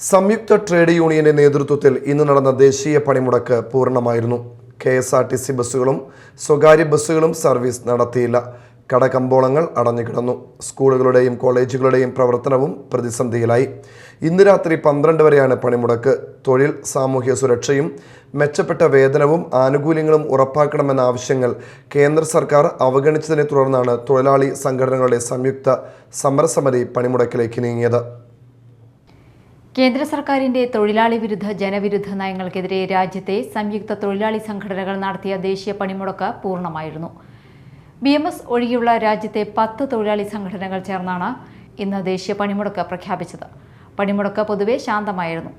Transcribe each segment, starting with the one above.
സംയുക്ത ട്രേഡ് യൂണിയന്റെ നേതൃത്വത്തിൽ ഇന്ന് നടന്ന ദേശീയ പണിമുടക്ക് പൂർണമായിരുന്നു. K S R T C ബസ്സുകളും സ്വകാര്യ ബസ്സുകളും സർവീസ് നടത്തിയില്ല. കടകമ്പോളങ്ങൾ അടഞ്ഞുകിടന്നു. സ്കൂളുകളുടെയും കോളേജുകളുടെയും പ്രവർത്തനവും പ്രതിസന്ധിയിലായി. ഇന്ന് രാത്രി പന്ത്രണ്ട് വരെയാണ് പണിമുടക്ക്. തൊഴിൽ സാമൂഹ്യ സുരക്ഷയും മെച്ചപ്പെട്ട വേതനവും ആനുകൂല്യങ്ങളും ഉറപ്പാക്കണമെന്ന ആവശ്യങ്ങൾ കേന്ദ്ര സർക്കാർ അവഗണിച്ചതിനെ തുടർന്നാണ് തൊഴിലാളി സംഘടനകളുടെ സംയുക്ത സമരസമിതി പണിമുടക്കിലേക്ക് നീങ്ങിയത്. കേന്ദ്ര സർക്കാരിന്റെ തൊഴിലാളി വിരുദ്ധ ജനവിരുദ്ധ നയങ്ങൾക്കെതിരെ രാജ്യത്തെ സംയുക്ത തൊഴിലാളി സംഘടനകൾ നടത്തിയ ദേശീയ പണിമുടക്ക് പൂർണമായിരുന്നു. ബി എം എസ് ഒഴികെയുള്ള രാജ്യത്തെ പത്ത് തൊഴിലാളി സംഘടനകൾ ചേർന്നാണ് ഇന്ന് ദേശീയ പണിമുടക്ക് പ്രഖ്യാപിച്ചത്. പണിമുടക്ക് പൊതുവെ ശാന്തമായിരുന്നു.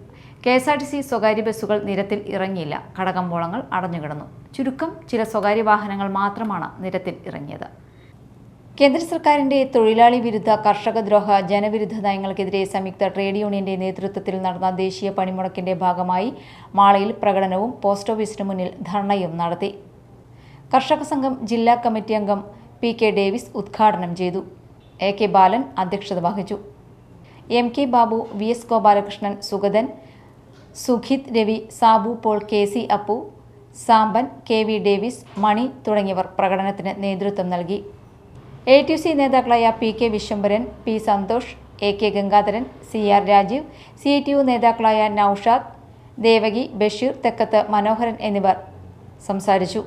K S R T C സ്വകാര്യ ബസ്സുകൾ നിരത്തിൽ ഇറങ്ങിയില്ല. കടകമ്പോളങ്ങൾ അടഞ്ഞുകിടന്നു. ചുരുക്കം ചില സ്വകാര്യ വാഹനങ്ങൾ മാത്രമാണ് നിരത്തിൽ ഇറങ്ങിയത്. കേന്ദ്ര സർക്കാരിന്റെ തൊഴിലാളി വിരുദ്ധ കർഷകദ്രോഹ ജനവിരുദ്ധ നയങ്ങൾക്കെതിരെ സംയുക്ത ട്രേഡ് യൂണിയന്റെ നേതൃത്വത്തിൽ നടന്ന ദേശീയ പണിമുടക്കിന്റെ ഭാഗമായി മാളയിൽ പ്രകടനവും പോസ്റ്റ് ഓഫീസിന് മുന്നിൽ ധർണയും നടത്തി. കർഷക സംഘം ജില്ലാ കമ്മിറ്റി അംഗം പി കെ ഡേവിസ് ഉദ്ഘാടനം ചെയ്തു. എ കെ ബാലൻ അധ്യക്ഷത വഹിച്ചു. M K Babu V S Gopalakrishnan Sugathan Sukhith Ravi Sabu Paul K C Appu Sampan K V Davis Mani തുടങ്ങിയവർ പ്രകടനത്തിന് നേതൃത്വം നൽകി. എ ടി സി നേതാക്കളായ P K Viswambharan P Santhosh A K Gangadharan C R Rajeev C T U നേതാക്കളായ നൌഷാദ് ദേവകി ബഷീർ തെക്കത്ത് മനോഹരൻ എന്നിവർ സംസാരിച്ചു.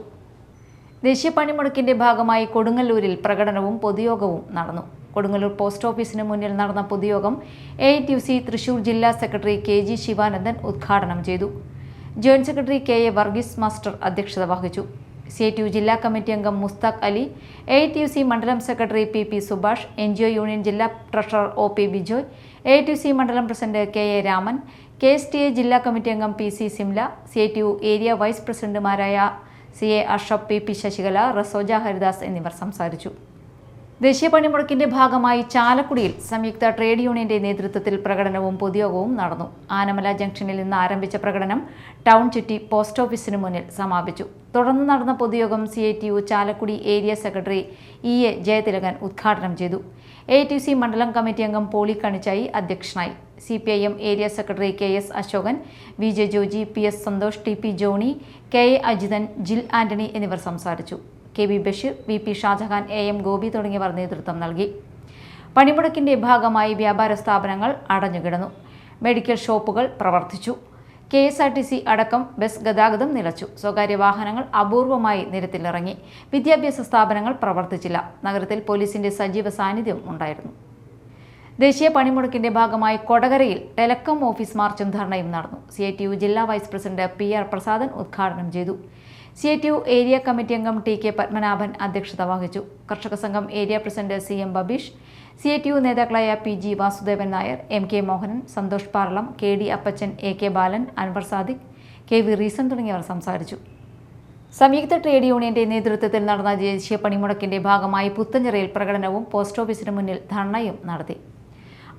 ദേശീയ പണിമുടക്കിന്റെ ഭാഗമായി കൊടുങ്ങല്ലൂരിൽ പ്രകടനവും പൊതുയോഗവും നടന്നു. കൊടുങ്ങല്ലൂർ പോസ്റ്റ് ഓഫീസിന് മുന്നിൽ നടന്ന പൊതുയോഗം എ ടി സി തൃശൂർ ജില്ലാ സെക്രട്ടറി കെ ജി ശിവാനന്ദൻ ഉദ്ഘാടനം ചെയ്തു. Joint secretary K A Varghese master അധ്യക്ഷത വഹിച്ചു. സി ടി യു ജില്ലാ കമ്മിറ്റി അംഗം Musthaq Ali A T U C മണ്ഡലം secretary P P Subhash N G O union ജില്ലാ treasurer O P Bijoy A T U C മണ്ഡലം president K A Raman K S T A ജില്ലാ committee അംഗം P C Simla C T U area vice പ്രസിഡന്റുമാരായ C A Ashaf P P Sasikala Rasoja Haridas എന്നിവർ സംസാരിച്ചു. ദേശീയ പണിമുടക്കിന്റെ ഭാഗമായി ചാലക്കുടിയിൽ സംയുക്ത ട്രേഡ് യൂണിയന്റെ നേതൃത്വത്തിൽ പ്രകടനവും പൊതുയോഗവും നടന്നു. ആനമല ജംഗ്ഷനിൽ നിന്ന് ആരംഭിച്ച പ്രകടനം ടൗൺ ചുറ്റി പോസ്റ്റ് ഓഫീസിന് മുന്നിൽ സമാപിച്ചു. തുടർന്ന് നടന്ന പൊതുയോഗം C I T U Chalakudy area secretary E A Jayathilakan ഉദ്ഘാടനം ചെയ്തു. എ ടി സി മണ്ഡലം കമ്മിറ്റി അംഗം പോളി കണിച്ചായി അധ്യക്ഷനായി. C P I M area secretary K S Asokan V J Joji P S Santhosh T P Johny K A Ajithan Jil Antony എന്നിവർ സംസാരിച്ചു. K V Basheer V P Shajahan A M Gopi തുടങ്ങിയവർ നേതൃത്വം നൽകി. പണിമുടക്കിന്റെ ഭാഗമായി വ്യാപാര സ്ഥാപനങ്ങൾ അടഞ്ഞുകിടന്നു. Medical ഷോപ്പുകൾ പ്രവർത്തിച്ചു. K S R T C അടക്കം ബസ് ഗതാഗതം നിലച്ചു. സ്വകാര്യ വാഹനങ്ങൾ അപൂർവമായി നിരത്തിലിറങ്ങി. വിദ്യാഭ്യാസ സ്ഥാപനങ്ങൾ പ്രവർത്തിച്ചില്ല. നഗരത്തിൽ പോലീസിന്റെ സജീവ സാന്നിധ്യം ഉണ്ടായിരുന്നു. ദേശീയ പണിമുടക്കിന്റെ ഭാഗമായി കൊടകരയിൽ ടെലകോം ഓഫീസ് മാർച്ചും ധർണയും നടന്നു. സി ജില്ലാ vice president P R Prasadan ഉദ്ഘാടനം ചെയ്തു. C I T U area committee അംഗം ടി കെ പത്മനാഭൻ അധ്യക്ഷത വഹിച്ചു. കർഷക സംഘം area president C M Babeesh C I T U നേതാക്കളായ P G Vasudevan Nair M K Mohanan Santhosh Parlam K D Appachan A K Balan Anwar Sadiq K V Reeson തുടങ്ങിയവർ സംസാരിച്ചു. സംയുക്ത trade യൂണിയന്റെ നേതൃത്വത്തിൽ നടന്ന ദേശീയ പണിമുടക്കിന്റെ ഭാഗമായി പുത്തഞ്ചിറയിൽ പ്രകടനവും പോസ്റ്റ് ഓഫീസിന് മുന്നിൽ ധർണയും നടത്തി.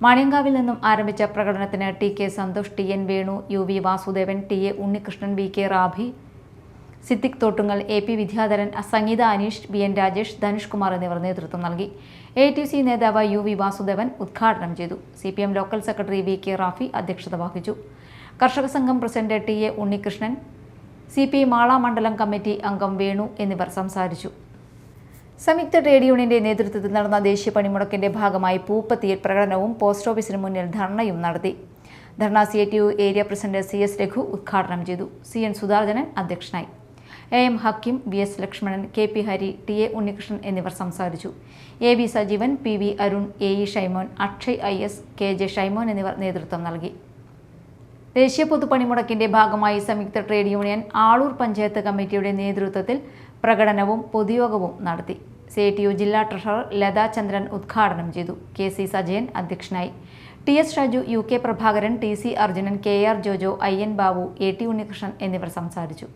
മാണിയങ്കാവിൽ നിന്നും ആരംഭിച്ച പ്രകടനത്തിന് T K Santhosh T N Venu U V Vasudevan T A Unnikrishnan V K Rabhi Siddique Thottungal A P Vidyadharan Sangeetha Aneesh B N Rajesh Dhanushkumar എന്നിവർ നേതൃത്വം നൽകി. എ ടി സി നേതാവ് യു വി വാസുദേവൻ ഉദ്ഘാടനം ചെയ്തു. C P M local secretary V K Rafi അധ്യക്ഷത വഹിച്ചു. കർഷക സംഘം president T A Unnikrishnan C P Mala മണ്ഡലം കമ്മിറ്റി അംഗം വേണു എന്നിവർ സംസാരിച്ചു. സംയുക്ത ട്രേഡ് യൂണിയന്റെ നേതൃത്വത്തിൽ നടന്ന ദേശീയ പണിമുടക്കിന്റെ ഭാഗമായി പൂപ്പത്തിയിൽ പ്രകടനവും പോസ്റ്റ് ഓഫീസിന് മുന്നിൽ ധർണയും നടത്തി. ധർണ C area president C S Raghu ഉദ്ഘാടനം ചെയ്തു. സി എൻ സുധാർജനൻ അധ്യക്ഷനായി. A M Hakkim V S Lakshmanan K P Hari T A Unnikrishnan എന്നിവർ സംസാരിച്ചു. A V Sajeevan P V Arun A E Shaimon Akshay I S K J Shaimon എന്നിവർ നേതൃത്വം നൽകി. ദേശീയ പൊതുപണിമുടക്കിന്റെ ഭാഗമായി സംയുക്ത ട്രേഡ് യൂണിയൻ ആളൂർ പഞ്ചായത്ത് കമ്മിറ്റിയുടെ നേതൃത്വത്തിൽ പ്രകടനവും പൊതുയോഗവും നടത്തി. സി ടി യു ജില്ലാ ട്രഷറർ ലതാ ചന്ദ്രൻ ഉദ്ഘാടനം ചെയ്തു. കെ സി സജയൻ അധ്യക്ഷനായി. T S Shaju U K Prabhakaran T C Arjunan K R Jojo I N Babu A T Unnikrishnan എന്നിവർ സംസാരിച്ചു.